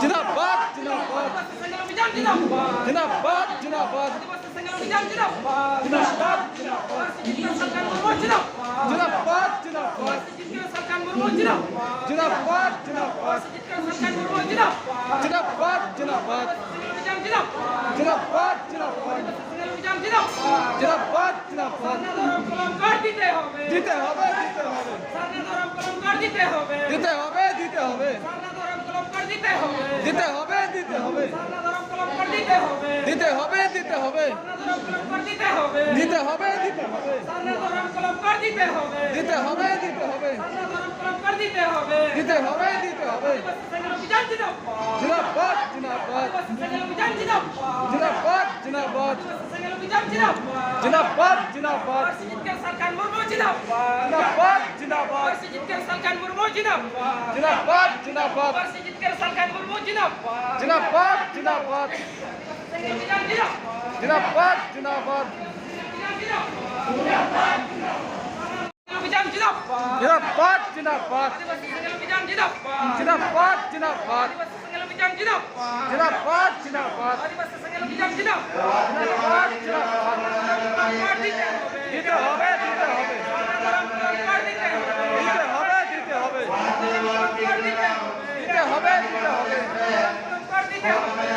জিন্দাবাদ জিন্দাবাদ। জিন্দাবাদ আদিবাসী সংগ্রাম অভিযান জিন্দাবাদ জিন্দাবাদ। জিন্দাবাদ দিতে হবে দিতে হবে। সারনা ধরম কলম কাট দিতে হবে দিতে হবে। দিতে হবে সারনা ধরম কলম কাট দিতে হবে। দিতে হবে দিতে হবে। সারনা ধরম কলম কাট দিতে হবে দিতে হবে দিতে হবে সংগ্রাম অভিযান জিন্দাবাদ। জিন্দাবাদ জিন্দাবাদ সংগ্রাম অভিযান জিন্দাবাদ জিন্দাবাদ জিন্দাবাদ। সংগ্রাম অভিযান জিন্দাবাদ জিন্দাবাদ। জিন্দাবাদ আদিবাসী সংগ্রাম অভিযান জিন্দাবাদ জিন্দাবাদ জিন্দাবাদ কাট দিতে হবে দিতে হবে দিতে হবে দিতে হবে দিতে হবে